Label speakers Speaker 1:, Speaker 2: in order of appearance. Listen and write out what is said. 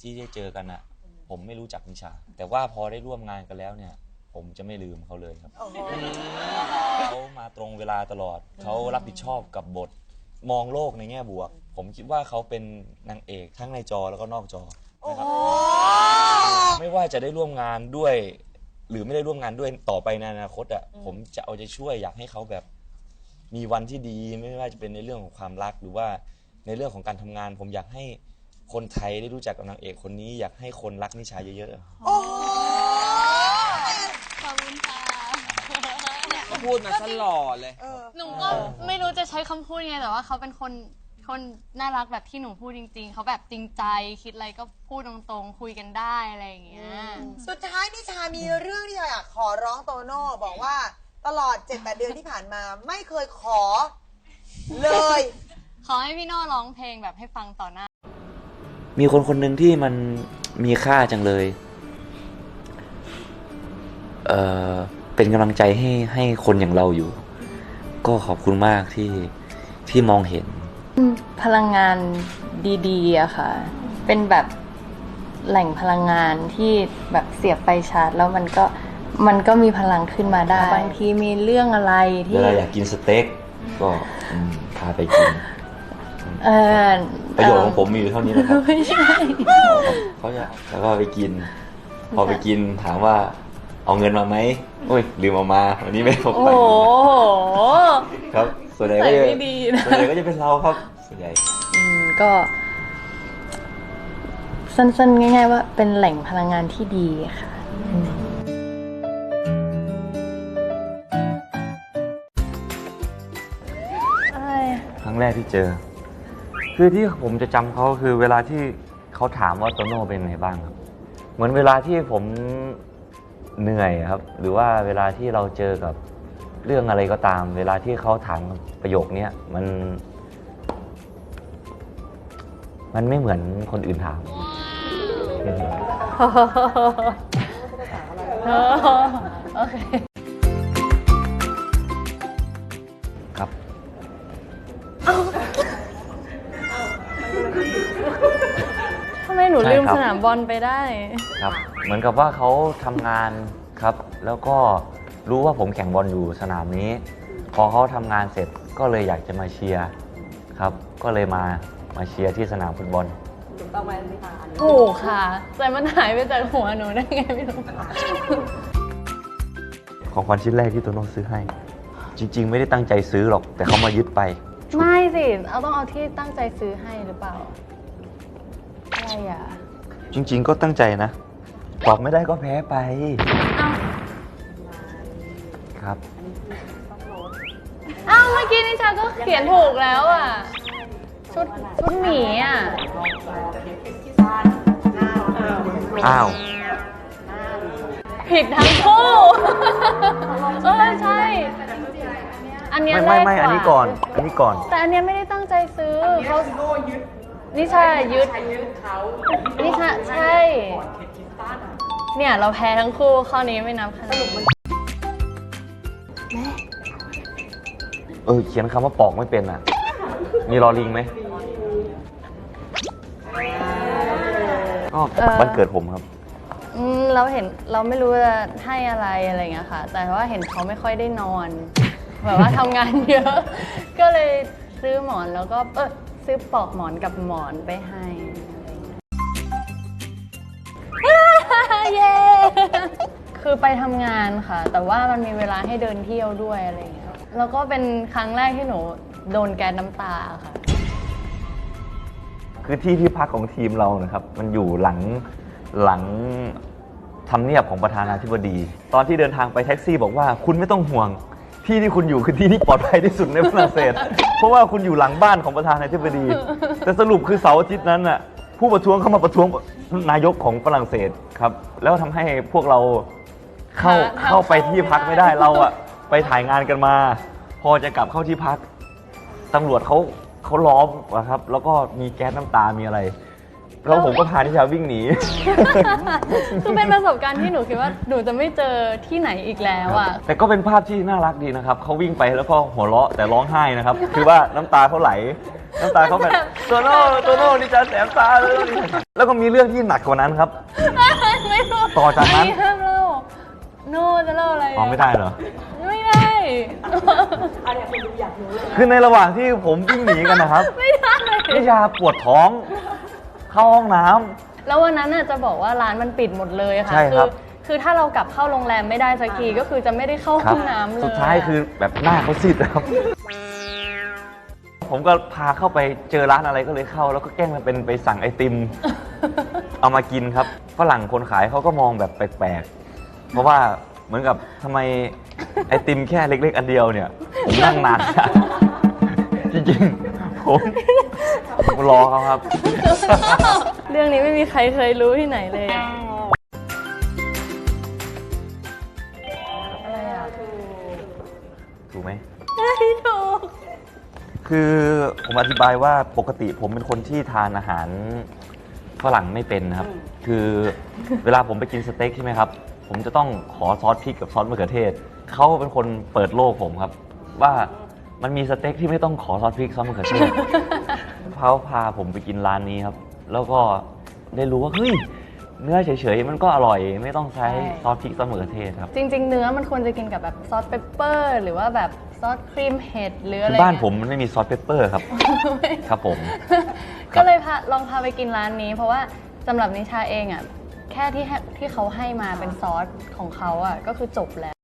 Speaker 1: ที่ได้เจอกันอะผมไม่รู้จักนิชา แต่ว่าพอได้ร่วมงานกันแล้วเนี่ย ผมจะไม่ลืมเขาเลยครับ
Speaker 2: โอ้โห
Speaker 1: เขามาตรงเวลาตลอดเขารับผิดชอบกับบท มองโลกในแง่บวก ผมคิดว่าเขาเป็นนางเอกทั้งในจอแล้วก็นอกจอนะครับไม่ว่าจะได้ร่วมงานด้วย หรือไม่ได้ร่วมงานด้วยต่อไปในอนาคตอะผมจะเอาใจช่วยอยากให้เขาแบบ มีวันที่ดีไม่ว่าจะเป็นในเรื่องของความรักหรือว่าในเรื่องของการทำงาน ผมอยากให้ คนไทยได้รู้จักกับนางเอกคนนี้อยากให้คนรักนิชาเยอะๆ
Speaker 2: โอ้โห
Speaker 3: ขอบคุณค่ะ
Speaker 4: เขาพูดมาซะหล่อเลย
Speaker 2: เออ
Speaker 3: หนูก็ไม่รู้จะใช้คำพูดไงแต่ว่าเขาเป็นคนคนน่ารักแบบที่หนูพูดจริง ๆ เขาแบบจริงใจคิดอะไรก็พูดตรงๆ คุยกันได้อะไรอย่างเงี้ย
Speaker 2: สุดท้ายนิชามีเรื่องที่อยากขอร้องโตโน่บอกว่าตลอด 7-8 เดือนที่ผ่านมาไม่เคยขอเลย
Speaker 3: ขอให้พี่โน่ร้องเพลงแบบให้ฟังต่อหน้า
Speaker 1: มีคนคนหนึ่งที่มันมีค่าจังเลย เอ่อเป็นกำลังใจให้ให้คนอย่างเราอยู่ ก็ขอบคุณมากที่ที่มองเห็น
Speaker 5: พลังงานดีๆอะค่ะ เป็นแบบแหล่งพลังงานที่แบบเสียบไฟชาร์จแล้วมันก็มันก็มีพลังขึ้นมาได้ บางทีมีเรื่องอะไร
Speaker 1: เว
Speaker 5: ที่
Speaker 1: ลาอยากกินสเต็กก็อืมพาไปกิน
Speaker 5: เออ
Speaker 1: ประโยชน์ของผมมีอยู่เท่านี้นะครับ
Speaker 5: ไม่ใช่
Speaker 1: เขาจะแล้วก็ไปกิน พอไปกินถามว่าเอาเงินมาไหมโอ้ยลืมเอามาวันนี้ไม่พก
Speaker 5: โอ้
Speaker 1: ไป
Speaker 5: โห
Speaker 1: ครับส่วนใหญ่ก็
Speaker 5: ใส่
Speaker 1: จะ
Speaker 5: ไม่ดีนะ
Speaker 1: ส่วนใหญ่ก็จะเป็นเราครับ ส่วนใหญ่
Speaker 5: อืมก็ สั้นๆ ง่าย ๆ ว่าเป็นแหล่งพลังงานที่ดีค่ะอืมอะไร
Speaker 1: ครั้งแรกที่เจอ คือที่ผมจะจำเขาคือเวลาที่เขาถามว่าโตโน่เป็นไงบ้างครับ เหมือนเวลาที่ผมเหนื่อยครับ หรือว่าเวลาที่เราเจอกับเรื่องอะไรก็ตาม เวลาที่เขาถามประโยคเนี้ยมัน มันไม่เหมือนคนอื่นถาม
Speaker 5: โอเค มหนู
Speaker 1: ใช่
Speaker 5: ลืม
Speaker 1: ครับ
Speaker 5: สนามบอลไปได้
Speaker 1: ครับเหมือนกับว่าเขาทำงานครับ แล้วก็รู้ว่าผมแข่งบอลอยู่สนามนี้ พอเขาทำงานเสร็จก็เลยอยากจะมาเชียร์ครับ ก็เลยมามาเชียร์ที่สนามฟุตบอล
Speaker 5: ถูกค่ะ แต่มันหายไปจากหัวหนูได้ไงไม่รู้
Speaker 1: ของขวัญชิ้นแรกที่โตโน่ซื้อให้ จริง ๆ ไม่ได้ตั้งใจซื้อหรอก แต่เขามายึดไป
Speaker 5: ไม่สิ เอาต้องเอาที่ตั้งใจซื้อให้หรือเปล่า อะไรอะ
Speaker 1: จริง ๆ ก็ตั้งใจนะตอบไม่ได้ก็แพ้ไป
Speaker 5: เอา
Speaker 1: ครับ
Speaker 5: เอ้าเมื่อกี้นิชาก็เขียนถูกแล้วอะ ชุดชุดหมีอะ
Speaker 1: อ้าว
Speaker 5: ผิดทั้งคู่ เออใช่ อันเนี้ย
Speaker 1: ไม่ไม่ไม่
Speaker 5: แรกว่า
Speaker 1: อันนี้ก่อน อันนี้ก่อน
Speaker 5: แต่อันเนี้ยไม่ได้ตั้งใจซื้อเขา นิชายึดนิชาใช่เนี่ยเราแพ้ทั้งคู่ข้อนี้ไม่นับคะแนน
Speaker 1: เออเขียนคำว่าปอกไม่เป็นอะ มีรอลิงไหมก็วันเกิดผมครับ
Speaker 5: อืมเราเห็นเราไม่รู้จะให้อะไรอะไรอย่างเงี้ยค่ะ แต่ว่าเห็นเขาไม่ค่อยได้นอน แบบว่าทำงานเยอะ ก็เลยซื้อหมอนแล้วก็เออ ซื้อปลอกหมอนกับหมอนไปให้อะไรอย่างเงี้ยเย้คือไปทำงานค่ะ แต่ว่ามันมีเวลาให้เดินเที่ยวด้วยอะไรอย่างเงี้ยแล้วก็เป็นครั้งแรกที่หนูโดนแก๊สน้ำตาค่ะ
Speaker 1: คือที่ที่พักของทีมเรานะครับ มันอยู่หลังหลังทำเนียบของประธานาธิบดี ตอนที่เดินทางไปแท็กซี่บอกว่าคุณไม่ต้องห่วง ที่ที่คุณอยู่คือที่ที่ปลอดภัยที่สุดในฝรั่งเศส เพราะว่าคุณอยู่หลังบ้านของประธานาธิบดี แต่สรุปคือเสาร์อาทิตย์นั้นน่ะผู้ประท้วงเข้ามาประท้วงนายกของฝรั่งเศสครับ แล้วทำให้พวกเราเข้า
Speaker 5: หาทาง
Speaker 1: เข้าไปที่พักไม่ได้
Speaker 5: เข้าไม่ได้
Speaker 1: เราอะไปถ่ายงานกันมา พอจะกลับเข้าที่พักตำรวจเขาเขาล้อมอะครับ แล้วก็มีแก๊สน้ำตามีอะไร แล้วผมก็พานิชาวิ่งหนี
Speaker 5: คือเป็นประสบการณ์ที่หนูคิดว่าหนูจะไม่เจอที่ไหนอีกแล้วอะ
Speaker 1: แต่ก็เป็นภาพที่น่ารักดีนะครับ เขาวิ่งไปแล้วก็หัวเราะแต่ร้องไห้นะครับ คือว่าน้ำตาเขาไหล น้ำตาเขาแบบโตโน่โตโน่นี่จะแสบตาเลยแล้วก็มีเรื่องที่หนักกว่านั้นครับ
Speaker 5: ไม่รู้
Speaker 1: ต่อจากนั้น
Speaker 5: นนี้ห้ามเล่าโน่จะเล่าอะไระ
Speaker 1: อ๋อไม่ได้เหรอ
Speaker 5: ไม่ได้
Speaker 1: คือในระหว่างที่ผมวิ่งหนีกันนะครับ
Speaker 5: ไม่ได้
Speaker 1: นิชาปวดท้อง เข้าห้องน้ำ
Speaker 5: แล้ววันนั้นน่ะจะบอกว่าร้านมันปิดหมดเลยค่ะ
Speaker 1: ใช่ครับ
Speaker 5: คือถ้าเรากลับเข้าโรงแรมไม่ได้สักทีก็คือจะไม่ได้เข้า
Speaker 1: ครั
Speaker 5: ห้
Speaker 1: บ
Speaker 5: องน้ำเลย
Speaker 1: สุดท้ายคือแบบหน้าเขาซีดครับ ผมก็พาเข้าไปเจอร้านอะไรก็เลยเข้า แล้วก็แกล้งมาเป็นไปสั่งไอติม เอามากินครับฝรั่งคนขายเขาก็มองแบบแปลกๆ เพราะว่าเหมือนกับทำไมไอติมแค่เล็ก ๆ อันเดียวเนี่ย ผมนั่งนานจริงๆผม ผมรอเขาครับ
Speaker 5: เรื่องนี้ไม่มีใครเคยรู้ที่ไหนเลยอะอะไรอะ
Speaker 1: ถูกไหม
Speaker 5: ไม่ถูก
Speaker 1: คือผมอธิบายว่าปกติผมเป็นคนที่ทานอาหารฝรั่งไม่เป็นนะครับ คือเวลาผมไปกินสเต็กใช่ไหมครับ ผมจะต้องขอซอสพริกกับซอสมะเขือเทศ เขาเป็นคนเปิดโลกผมครับ ว่ามันมีสเต็กที่ไม่ต้องขอซอสพริกซอสมะเขือเทศ เขาพาผมไปกินร้านนี้ครับ แล้วก็ได้รู้ว่าเฮ้ยเนื้อเฉยๆมันก็อร่อย ไม่ต้องใช้
Speaker 5: ใช่
Speaker 1: ซอสพริกซอสมะเขือเทศครับ
Speaker 5: จริง ๆ เนื้อมันควรจะกินกับแบบซอสเปปเปอร์ หรือว่าแบบซอสครีมเห็ดหรืออะไร
Speaker 1: คือบ้าน
Speaker 5: เงี้ย
Speaker 1: ผมมันไม่มีซอสเปปเปอร์ครับ ครับผม
Speaker 5: ก็เลยพาลองพาไปกินร้านนี้ เพราะว่าสำหรับนิชาเองอะแค่ที่ให้ที่เขาให้มาเป็นซอสของเขาอะก็คือจบแล้ว